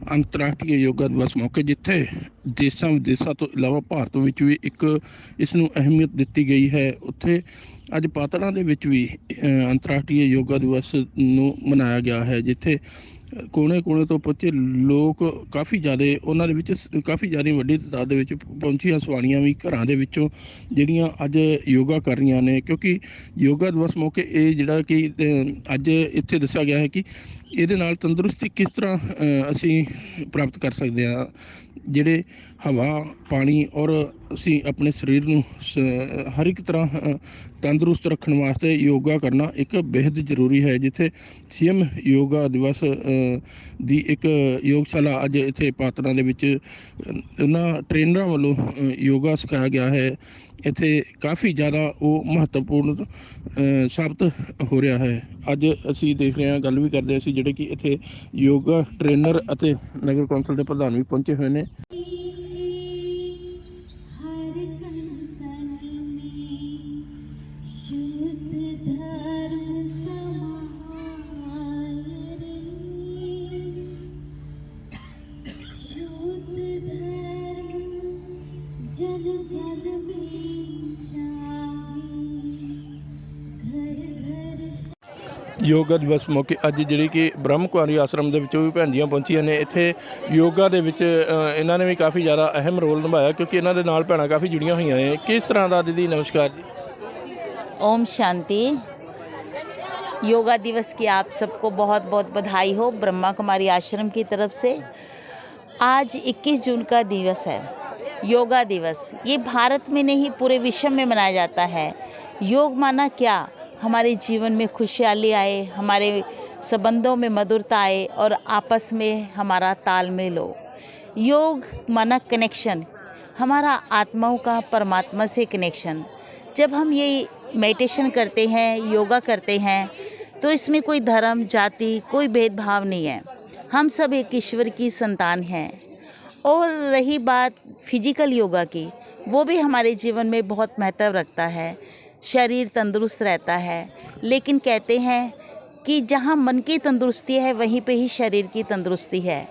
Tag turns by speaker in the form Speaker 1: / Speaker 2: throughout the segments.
Speaker 1: ਅੰਤਰਰਾਸ਼ਟਰੀ ਯੋਗਾ ਦਿਵਸ ਮੌਕੇ, ਜਿੱਥੇ ਦੇਸ਼ਾਂ ਵਿਦੇਸ਼ਾਂ ਤੋਂ ਇਲਾਵਾ ਭਾਰਤ ਵਿੱਚ ਵੀ ਇੱਕ ਇਸ ਨੂੰ ਅਹਿਮੀਅਤ ਦਿੱਤੀ ਗਈ ਹੈ। ਉੱਥੇ ਅੱਜ ਪਾਤੜਾਂ ਦੇ ਵਿੱਚ ਵੀ ਅੰਤਰਰਾਸ਼ਟਰੀ ਯੋਗਾ ਦਿਵਸ ਨੂੰ ਮਨਾਇਆ ਗਿਆ ਹੈ, ਜਿੱਥੇ ਕੋਨੇ-ਕੋਨੇ ਤੋਂ ਪਹੁੰਚੇ ਲੋਕ ਕਾਫੀ ਜ਼ਿਆਦਾ, ਉਹਨਾਂ ਦੇ ਵਿੱਚ ਕਾਫੀ ਜ਼ਿਆਦਾ ਵੱਡੀ ਤਾਦਾਦ ਦੇ ਵਿੱਚ ਪਹੁੰਚੀਆਂ ਸਵਾਰੀਆਂ ਵੀ ਘਰਾਂ ਦੇ ਵਿੱਚੋਂ ਜਿਹੜੀਆਂ ਅੱਜ ਯੋਗਾ ਕਰ ਰਹੀਆਂ ਨੇ। ਕਿਉਂਕਿ ਯੋਗਾ ਦਿਵਸ ਮੌਕੇ ਇਹ ਜਿਹੜਾ ਕਿ ਅੱਜ ਇੱਥੇ ਦੱਸਿਆ ਗਿਆ ਹੈ ਕਿ ਇਹਦੇ ਨਾਲ ਤੰਦਰੁਸਤੀ ਕਿਸ ਤਰ੍ਹਾਂ ਅਸੀਂ ਪ੍ਰਾਪਤ ਕਰ ਸਕਦੇ ਹਾਂ? ਜਿਹੜੇ ਹਵਾ, ਪਾਣੀ ਔਰ ਅਸੀਂ ਆਪਣੇ ਸਰੀਰ ਨੂੰ ਸ- ਹਰ ਇੱਕ ਤਰ੍ਹਾਂ ਤੰਦਰੁਸਤ ਰੱਖਣ ਵਾਸਤੇ ਯੋਗਾ ਕਰਨਾ ਇੱਕ ਬੇहद ਜ਼ਰੂਰੀ ਹੈ, ਜਿੱਥੇ ਸੀਐਮ ਯੋਗਾ ਦਿਵਸ ਦੀ ਇੱਕ ਯੋਗਸ਼ਾਲਾ ਅੱਜ ਇੱਥੇ ਪਾਤੜਾਂ ਦੇ ਵਿੱਚ ਉਹਨਾਂ ਟ੍ਰੇਨਰਾਂ ਵੱਲੋਂ ਯੋਗਾ ਸਿਖਾਇਆ ਗਿਆ ਹੈ। ਇੱਥੇ ਕਾਫੀ ਜ਼ਿਆਦਾ ਉਹ ਮਹੱਤਵਪੂਰਨ ਸਾਬਤ ਹੋ ਰਿਹਾ ਹੈ। ਅੱਜ ਅਸੀਂ ਦੇਖ ਰਹੇ ਹਾਂ, ਗੱਲ ਵੀ ਕਰਦੇ ਅਸੀਂ ਜਿਹੜੇ ਕਿ ਇੱਥੇ ਯੋਗਾ ਟ੍ਰੇਨਰ ਅਤੇ ਨਗਰ ਕੌਂਸਲ ਦੇ ਪ੍ਰਧਾਨ ਵੀ ਪਹੁੰਚੇ ਹੋਏ ਨੇ। ਯੋਗਾ ਦਿਵਸ ਮੌਕੇ ਅੱਜ ਜਿਹੜੀ ਕਿ ਬ੍ਰਹਮ ਕੁਮਾਰੀ ਆਸ਼ਰਮ ਦੇ ਵਿੱਚੋਂ ਵੀ ਭੈਣ ਜੀਆਂ ਪਹੁੰਚੀਆਂ ਨੇ ਇੱਥੇ ਯੋਗਾ ਦੇ ਵਿੱਚ ਅ, ਇਹਨਾਂ ਨੇ ਵੀ ਕਾਫੀ ਜ਼ਿਆਦਾ ਅਹਿਮ ਰੋਲ ਨਿਭਾਇਆ ਕਿਉਂਕਿ ਇਹਨਾਂ ਦੇ ਨਾਲ ਭੈਣਾਂ ਕਾਫੀ ਜੁੜੀਆਂ ਹੋਈਆਂ ਨੇ ਕਿਸ ਤਰ੍ਹਾਂ ਦਾ ਦੀਦੀ ਨਮਸਕਾਰ ਜੀ
Speaker 2: ओम शांति योगा दिवस की आप सबको बहुत बहुत बधाई हो ब्रह्मा कुमारी आश्रम की तरफ से आज 21 जून का दिवस है योगा दिवस ये भारत में नहीं पूरे विश्व में मनाया जाता है योग माना क्या हमारे जीवन में खुशहाली आए, हमारे संबंधों में मधुरता आए और आपस में हमारा तालमेल हो योग माना कनेक्शन हमारा आत्माओं का परमात्मा से कनेक्शन जब हम ये मेडिटेशन करते हैं योगा करते हैं तो इसमें कोई धर्म, जाति, कोई भेदभाव नहीं है। हम सब एक ईश्वर की संतान हैं। और रही बात फ़िज़िकल योगा की, वो भी हमारे जीवन में बहुत महत्व रखता है। शरीर तंदुरुस्त रहता है। लेकिन कहते हैं कि जहाँ मन की तंदुरुस्ती है, वहीं पे ही शरीर की तंदुरुस्ती है।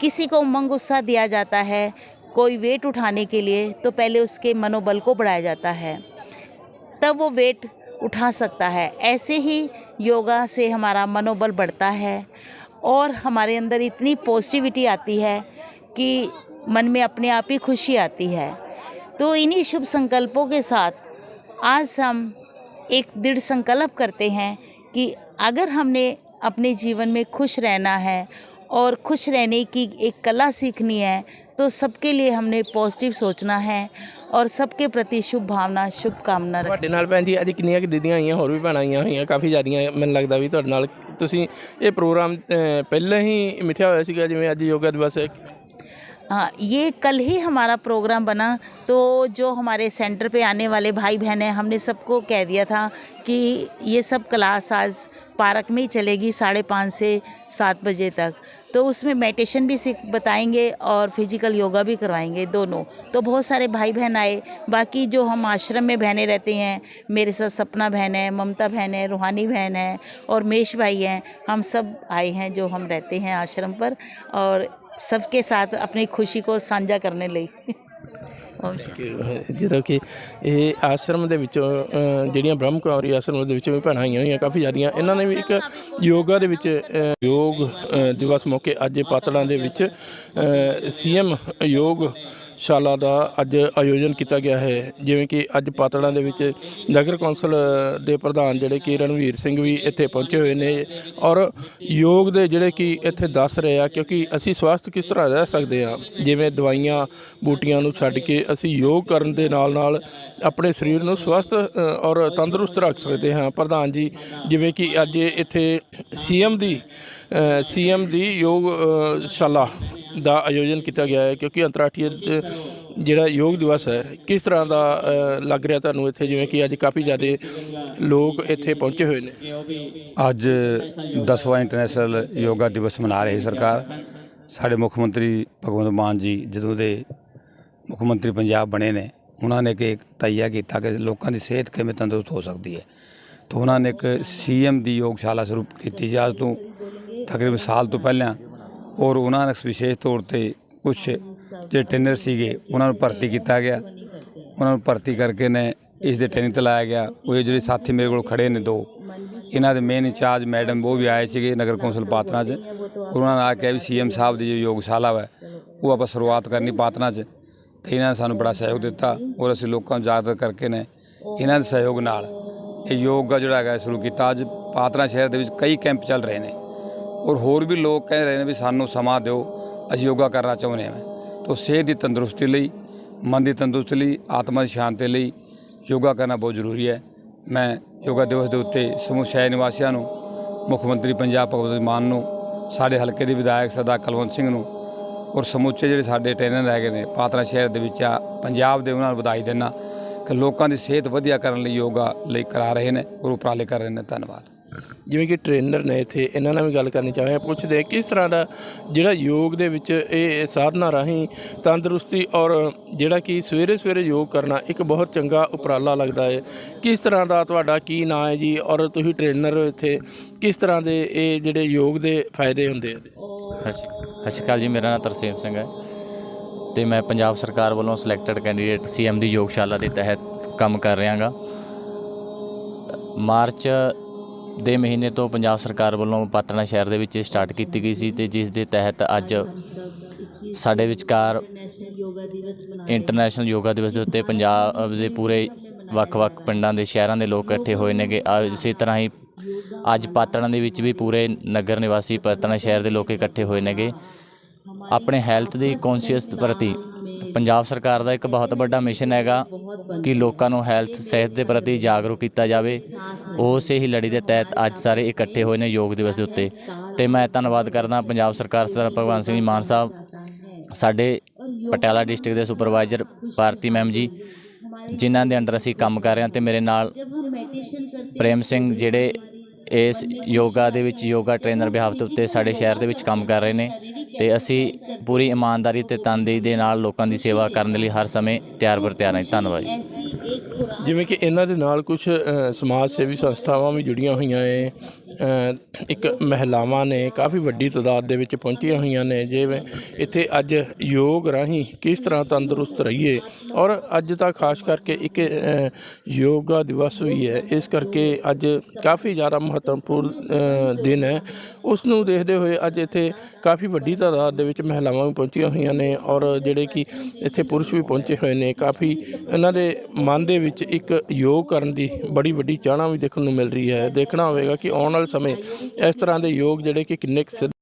Speaker 2: किसी को उमंग उत्साह दिया जाता है कोई वेट उठाने के लिए तो पहले उसके मनोबल को बढ़ाया जाता है। तब वो वेट उठा सकता है। ऐसे ही योगा से हमारा मनोबल बढ़ता है और हमारे अंदर इतनी पॉजिटिविटी आती है कि मन में अपने आप ही खुशी आती है। तो इन्हीं शुभ संकल्पों के साथ आज हम एक दृढ़ संकल्प करते हैं कि अगर हमने अपने जीवन में खुश रहना है और खुश रहने की एक कला सीखनी है तो सबके लिए हमने पॉजिटिव सोचना है और सबके प्रति शुभ भावना शुभकामना रखें
Speaker 1: ਤੁਹਾਡੇ ਨਾਲ ਭੈਣ ਜੀ ਅੱਜ ਕਿੰਨੀਆਂ ਕਿ ਦੀਦੀਆਂ ਆਈਆਂ ਹੋਰ ਵੀ ਭੈਣਾਂ ਆਈਆਂ ਹੋਈਆਂ ਕਾਫੀ ਜ਼ਿਆਦੀਆਂ ਮੈਨੂੰ ਲੱਗਦਾ ਵੀ ਤੁਹਾਡੇ ਨਾਲ ਤੁਸੀਂ ਇਹ ਪ੍ਰੋਗਰਾਮ ਅ, ਪਹਿਲਾਂ ਹੀ ਮਿਥਿਆ ਹੋਇਆ ਸੀਗਾ ਜਿਵੇਂ ਅੱਜ ਯੋਗਾ ਦਿਵਸ ਹੈ
Speaker 2: हाँ ये कल ही हमारा प्रोग्राम बना तो जो हमारे सेंटर पे आने वाले भाई बहन हैं, हमने सबको कह दिया था कि ये सब क्लास आज पार्क में ही चलेगी साढ़े पाँच से सात बजे तक। तो उसमें मेडिटेशन भी सीख बताएँगे और फ़िज़िकल योगा भी करवाएँगे दोनों। तो बहुत सारे भाई बहन आए, बाकी जो हम आश्रम में बहनें रहते हैं, मेरे साथ सपना बहन है, ममता बहन है, रूहानी बहन है और मेश भाई हैं, हम सब आए हैं जो हम रहते हैं आश्रम पर और सबके साथ अपनी खुशी को साझा करने ਲਈ
Speaker 1: ਜਦੋਂ ਕਿ ਇਹ ਆਸ਼ਰਮ ਦੇ ਵਿੱਚੋਂ ਅ, ਜਿਹੜੀਆਂ ਬ੍ਰਹਮ ਕੁਮਾਰੀ ਆਸ਼ਰਮ ਦੇ ਵਿੱਚੋਂ ਵੀ ਭੈਣਾਂ ਆਈਆਂ ਹੋਈਆਂ ਕਾਫੀ ਜ਼ਿਆਦੀਆਂ ਇਹਨਾਂ ਨੇ ਵੀ ਇੱਕ ਯੋਗਾ ਦੇ ਵਿੱਚ ਅ, ਯੋਗ ਅ, ਦਿਵਸ ਮੌਕੇ ਅੱਜ ਪਾਤੜਾਂ ਦੇ ਵਿੱਚ ਸੀਐਮ ਯੋਗ ਸ਼ਾਲਾ ਦਾ ਅੱਜ ਆਯੋਜਨ ਕੀਤਾ ਗਿਆ ਹੈ, ਜਿਵੇਂ ਕਿ ਅੱਜ ਪਾਤੜਾਂ ਦੇ ਵਿੱਚ ਨਗਰ ਕੌਂਸਲ ਦੇ ਪ੍ਰਧਾਨ ਜਿਹੜੇ ਕਿ ਰਣਵੀਰ ਸਿੰਘ ਵੀ ਇੱਥੇ ਪਹੁੰਚੇ ਹੋਏ ਨੇ ਔਰ ਯੋਗ ਦੇ ਜਿਹੜੇ ਕਿ ਇੱਥੇ ਦੱਸ ਰਹੇ ਆ, ਕਿਉਂਕਿ ਅਸੀਂ ਸਵਸਥ ਕਿਸ ਤਰ੍ਹਾਂ ਰਹਿ ਸਕਦੇ ਆ? ਜਿਵੇਂ ਦਵਾਈਆਂ, ਬੂਟੀਆਂ ਨੂੰ ਛੱਡ ਕੇ ਅਸੀਂ ਯੋਗ ਕਰਨ ਦੇ ਨਾਲ ਨਾਲ ਆਪਣੇ ਸਰੀਰ ਨੂੰ ਸਵਸਥ ਔਰ ਤੰਦਰੁਸਤ ਰੱਖ ਸਕਦੇ ਹਾਂ। ਪ੍ਰਧਾਨ ਜੀ, ਜਿਵੇਂ ਕਿ ਅੱਜ ਇੱਥੇ ਸੀਐਮ ਦੀ ਸੀਐਮ ਦੀ ਯੋਗ ਸ਼ਾਲਾ ਦਾ ਆਯੋਜਨ ਕੀਤਾ ਗਿਆ ਹੈ ਕਿਉਂਕਿ ਅੰਤਰਰਾਸ਼ਟਰੀ ਜਿਹੜਾ ਯੋਗ ਦਿਵਸ ਹੈ ਕਿਸ ਤਰ੍ਹਾਂ ਦਾ ਲੱਗ ਰਿਹਾ ਤੁਹਾਨੂੰ ਇੱਥੇ? ਜਿਵੇਂ ਕਿ ਅੱਜ ਕਾਫੀ ਜ਼ਿਆਦਾ ਲੋਕ ਇੱਥੇ ਪਹੁੰਚੇ ਹੋਏ ਨੇ।
Speaker 3: ਅੱਜ 10ਵਾਂ ਇੰਟਰਨੈਸ਼ਨਲ ਯੋਗਾ ਦਿਵਸ ਮਨਾ ਰਹੀ ਸਰਕਾਰ। ਸਾਡੇ ਮੁੱਖ ਮੰਤਰੀ ਭਗਵੰਤ ਮਾਨ ਜੀ ਜਦੋਂ ਦੇ ਮੁੱਖ ਮੰਤਰੀ ਪੰਜਾਬ ਬਣੇ ਨੇ ਉਹਨਾਂ ਨੇ ਕਿ ਇੱਕ ਤਈਆ ਕੀਤਾ ਕਿ ਲੋਕਾਂ ਦੀ ਸਿਹਤ ਕਿਵੇਂ ਤੰਦਰੁਸਤ ਹੋ ਸਕਦੀ ਹੈ। ਤਾਂ ਉਹਨਾਂ ਨੇ ਇੱਕ ਸੀਐਮ ਦੀ ਯੋਗਸ਼ਾਲਾ ਸ਼ੁਰੂ ਕੀਤੀ ਜੀ ਅੱਜ ਤੋਂ ਤਕਰੀਬਨ ਸਾਲ ਤੋਂ ਪਹਿਲਾਂ ਔਰ ਉਹਨਾਂ ਨੇ ਵਿਸ਼ੇਸ਼ ਤੌਰ ਤੇ ਕੁਝ ਜਿਹੜੇ ਟ੍ਰੇਨਰ ਸੀਗੇ, ਉਹਨਾਂ ਨੂੰ ਭਰਤੀ ਕੀਤਾ ਗਿਆ। ਉਹਨਾਂ ਨੂੰ ਭਰਤੀ ਕਰਕੇ ਨੇ ਇਸ ਦੇ ਟ੍ਰੇਨਿੰਗ ਤੇ ਲਾਇਆ ਗਿਆ। ਉਹ ਜਿਹੜੇ ਸਾਥੀ ਮੇਰੇ ਕੋਲ ਖੜੇ ਨੇ ਦੋ, ਇਹਨਾਂ ਦੇ ਮੇਨ ਇੰਚਾਰਜ ਮੈਡਮ ਉਹ ਵੀ ਆਏ ਸੀਗੇ ਨਗਰ ਕੌਂਸਲ ਪਾਤਨਾ 'ਚ। ਉਹਨਾਂ ਨੇ ਆ ਕੇ ਵੀ ਸੀਐਮ ਸਾਹਿਬ ਦੀ ਜੋ ਯੋਗਸ਼ਾਲਾ ਹੈ ਉਹ ਆਪਾਂ ਸ਼ੁਰੂਆਤ ਕਰਨੀ ਪਾਤਨਾ 'ਚ ਤੇ ਇਹਨਾਂ ਨੇ ਸਾਨੂੰ ਬੜਾ ਸਹਿਯੋਗ ਦਿੱਤਾ ਔਰ ਅਸੀਂ ਲੋਕਾਂ ਨੂੰ ਜਾਗਰੂਕ ਕਰਕੇ ਨੇ ਇਹਨਾਂ ਦੇ ਸਹਿਯੋਗ ਨਾਲ। ਇਹ ਯੋਗਾ ਜਿਹੜਾ ਹੈਗਾ, ਸ਼ੁਰੂ ਕੀਤਾ ਅੱਜ ਪਾਤਨਾ ਸ਼ਹਿਰ ਦੇ ਵਿੱਚ ਕਈ ਕੈਂਪ ਚੱਲ ਰਹੇ ਨੇ। ਔਰ ਹੋਰ ਵੀ ਲੋਕ ਕਹਿ ਰਹੇ ਨੇ ਵੀ ਸਾਨੂੰ ਸਮਾਂ ਦਿਓ, ਅਸੀਂ ਯੋਗਾ ਕਰਨਾ ਚਾਹੁੰਦੇ ਹਾਂ। ਤਾਂ ਸਿਹਤ ਦੀ ਤੰਦਰੁਸਤੀ ਲਈ, ਮਨ ਦੀ ਤੰਦਰੁਸਤੀ ਲਈ, ਆਤਮਾ ਦੀ ਸ਼ਾਂਤੀ ਲਈ ਯੋਗਾ ਕਰਨਾ ਬਹੁਤ ਜ਼ਰੂਰੀ ਹੈ। ਮੈਂ ਯੋਗਾ ਦਿਵਸ ਦੇ ਉੱਤੇ ਸਮੂਹ ਸ਼ਹਿਰ ਨਿਵਾਸੀਆਂ ਨੂੰ, ਮੁੱਖ ਮੰਤਰੀ ਪੰਜਾਬ ਭਗਵੰਤ ਮਾਨ ਨੂੰ, ਸਾਡੇ ਹਲਕੇ ਦੇ ਵਿਧਾਇਕ ਸਰਦਾਰ ਕੁਲਵੰਤ ਸਿੰਘ ਨੂੰ ਔਰ ਸਮੁੱਚੇ ਜਿਹੜੇ ਸਾਡੇ ਟ੍ਰੇਨਰ ਹੈਗੇ ਨੇ, ਪਾਤਰਾ ਸ਼ਹਿਰ ਦੇ ਵਿੱਚ ਆ, ਪੰਜਾਬ ਦੇ ਉਹਨਾਂ ਨੂੰ ਵਧਾਈ ਦੇਣਾ ਕਿ ਲੋਕਾਂ ਦੀ ਸਿਹਤ ਵਧੀਆ ਕਰਨ ਲਈ ਯੋਗਾ ਲਈ ਕਰਾ ਰਹੇ ਨੇ ਔਰ ਉਪਰਾਲੇ ਕਰ ਰਹੇ ਨੇ। ਧੰਨਵਾਦ।
Speaker 1: ਜਿਵੇਂ ਕਿ ਟ੍ਰੇਨਰ ਨੇ ਇੱਥੇ, ਇਹਨਾਂ ਨਾਲ ਵੀ ਗੱਲ ਕਰਨੀ ਚਾਹਾਂਗੇ ਪੁੱਛਦੇ ਕਿਸ ਤਰ੍ਹਾਂ ਦਾ ਜਿਹੜਾ ਯੋਗ ਦੇ ਵਿੱਚ ਇਹ ਸਾਧਨਾ ਰਾਹੀਂ ਤੰਦਰੁਸਤੀ ਔਰ ਜਿਹੜਾ ਕਿ ਸਵੇਰੇ ਸਵੇਰੇ ਯੋਗ ਕਰਨਾ ਇੱਕ ਬਹੁਤ ਚੰਗਾ ਉਪਰਾਲਾ ਲੱਗਦਾ ਹੈ। ਕਿਸ ਤਰ੍ਹਾਂ ਦਾ ਤੁਹਾਡਾ ਕੀ ਨਾਂ ਹੈ ਜੀ ਔਰ ਤੁਸੀਂ ਟ੍ਰੇਨਰ ਹੋ ਇੱਥੇ, ਕਿਸ ਤਰ੍ਹਾਂ ਦੇ ਇਹ ਜਿਹੜੇ ਯੋਗ ਦੇ ਫਾਇਦੇ ਹੁੰਦੇ ਆ?
Speaker 4: ਸਤਿ ਸ਼੍ਰੀ ਸਤਿ ਸ਼੍ਰੀ ਅਕਾਲ ਜੀ, ਮੇਰਾ ਨਾਮ ਤਰਸੇਮ ਸਿੰਘ ਹੈ ਤੇ ਮੈਂ ਪੰਜਾਬ ਸਰਕਾਰ ਵੱਲੋਂ ਸਿਲੈਕਟਡ ਕੈਂਡੀਡੇਟ ਸੀਐਮ ਦੀ ਯੋਗਸ਼ਾਲਾ ਦੇ ਤਹਿਤ ਕੰਮ ਕਰ ਰਿਹਾ ਹਾਂ ਮਾਰਚ ਦੇ ਮਹੀਨੇ ਤੋਂ ਪੰਜਾਬ ਸਰਕਾਰ ਵੱਲੋਂ ਪਾਤਣਾ ਸ਼ਹਿਰ ਦੇ ਵਿੱਚ ਸਟਾਰਟ ਕੀਤੀ ਗਈ ਸੀ ਤੇ ਜਿਸ ਦੇ ਤਹਿਤ ਅੱਜ ਸਾਡੇ ਵਿਚਕਾਰ ਇੰਟਰਨੈਸ਼ਨਲ ਯੋਗਾ ਦਿਵਸ ਦੇ ਉੱਤੇ ਪੰਜਾਬ ਦੇ ਪੂਰੇ ਵੱਖ-ਵੱਖ ਪਿੰਡਾਂ ਦੇ ਸ਼ਹਿਰਾਂ ਦੇ ਲੋਕ ਇਕੱਠੇ ਹੋਏ ਨੇਗੇ। ਇਸੇ ਤਰ੍ਹਾਂ ਹੀ ਅੱਜ ਪਾਤਣਾ ਦੇ ਵਿੱਚ ਵੀ ਪੂਰੇ ਨਗਰ ਨਿਵਾਸੀ ਪਾਤਣਾ ਸ਼ਹਿਰ ਦੇ ਲੋਕ ਇਕੱਠੇ ਹੋਏ ਨੇਗੇ। ਆਪਣੇ ਹੈਲਥ ਦੀ ਕੌਨਸ਼ੀਅਸ ਪ੍ਰਤੀ ਪੰਜਾਬ ਸਰਕਾਰ ਦਾ ਇੱਕ ਬਹੁਤ ਵੱਡਾ ਮਿਸ਼ਨ ਹੈਗਾ ਕਿ ਲੋਕਾਂ ਨੂੰ ਹੈਲਥ, ਸਿਹਤ ਦੇ ਪ੍ਰਤੀ ਜਾਗਰੂਕ ਕੀਤਾ ਜਾਵੇ। ਉਸੇ ਹੀ ਲੜੀ ਦੇ ਤਹਿਤ ਅੱਜ ਸਾਰੇ ਇਕੱਠੇ ਹੋਏ ਨੇ ਯੋਗ ਦਿਵਸ ਦੇ ਉੱਤੇ। ਤੇ ਮੈਂ ਧੰਨਵਾਦ ਕਰਦਾ ਪੰਜਾਬ ਸਰਕਾਰ ਸਰਦਾਰ ਭਗਵੰਤ ਸਿੰਘ ਜੀ ਮਾਨ ਸਾਹਿਬ, ਸਾਡੇ ਪਟਿਆਲਾ ਡਿਸਟ੍ਰਿਕਟ ਦੇ ਸੁਪਰਵਾਈਜ਼ਰ ਭਾਰਤੀ ਮੈਮ ਜੀ, ਜਿਨ੍ਹਾਂ ਦੇ ਅੰਡਰ ਅਸੀਂ ਕੰਮ ਕਰ ਰਹੇ ਹਾਂ ਤੇ ਮੇਰੇ ਨਾਲ ਪ੍ਰੇਮ ਸਿੰਘ ਜਿਹੜੇ ਇਸ ਯੋਗਾ ਦੇ ਵਿੱਚ ਯੋਗਾ ਟ੍ਰੇਨਰ ਬਿਹਾਫ ਦੇ ਉੱਤੇ ਸਾਡੇ ਸ਼ਹਿਰ ਦੇ ਵਿੱਚ ਕੰਮ ਕਰ ਰਹੇ ਨੇ। ਤੇ ਅਸੀਂ ਪੂਰੀ ਇਮਾਨਦਾਰੀ ਤੇ ਤਨਦੇਹੀ ਦੇ ਨਾਲ ਲੋਕਾਂ ਦੀ ਸੇਵਾ ਕਰਨ ਦੇ ਲਈ ਹਰ ਸਮੇਂ ਤਿਆਰ ਬਰ ਤਿਆਰ ਹਾਂ ਜੀ। ਧੰਨਵਾਦ ਜੀ।
Speaker 1: ਜਿਵੇਂ ਕਿ ਇਹਨਾਂ ਦੇ ਨਾਲ ਕੁਝ ਸਮਾਜ ਸੇਵੀ ਸੰਸਥਾਵਾਂ ਵੀ ਜੁੜੀਆਂ ਹੋਈਆਂ ਏ ਅ, ਇੱਕ ਮਹਿਲਾਵਾਂ ਨੇ ਕਾਫੀ ਵੱਡੀ ਤਾਦਾਦ ਦੇ ਵਿੱਚ ਪਹੁੰਚੀਆਂ ਹੋਈਆਂ ਨੇ ਜਿਵੇਂ ਇੱਥੇ ਅੱਜ ਯੋਗ ਰਾਹੀਂ ਕਿਸ ਤਰ੍ਹਾਂ ਤੰਦਰੁਸਤ ਰਹੀਏ? ਔਰ ਅੱਜ ਤਾਂ ਖਾਸ ਕਰਕੇ ਇੱਕ ਅ, ਯੋਗਾ ਦਿਵਸ ਵੀ ਹੈ ਇਸ ਕਰਕੇ ਅੱਜ ਕਾਫੀ ਜ਼ਿਆਦਾ ਮਹੱਤਵਪੂਰਨ ਅ, ਦਿਨ ਹੈ। ਉਸ ਨੂੰ ਦੇਖਦੇ ਹੋਏ ਅੱਜ ਇੱਥੇ ਕਾਫੀ ਵੱਡੀ ਤਾਦਾਦ ਦੇ ਵਿੱਚ ਮਹਿਲਾਵਾਂ ਵੀ ਪਹੁੰਚੀਆਂ ਹੋਈਆਂ ਨੇ ਔਰ ਜਿਹੜੇ ਕਿ ਇੱਥੇ ਪੁਰਸ਼ ਵੀ ਪਹੁੰਚੇ ਹੋਏ ਨੇ। ਕਾਫੀ ਇਹਨਾਂ ਦੇ ਮਨ ਦੇ ਵਿੱਚ ਇੱਕ ਯੋਗ ਕਰਨ ਦੀ ਬੜੀ ਵੱਡੀ ਚਾਹਨਾ ਵੀ ਦੇਖਣ ਨੂੰ ਮਿਲ ਰਹੀ ਹੈ। ਦੇਖਣਾ ਹੋਵੇਗਾ ਕਿ ਆਉਣ ਵਾਲੇ ਸਮੇਂ ਇਸ ਤਰ੍ਹਾਂ ਦੇ ਯੋਗ ਜਿਹੜੇ ਕਿ ਕਿੰਨੇ ਕੁ ਸਿੱਧ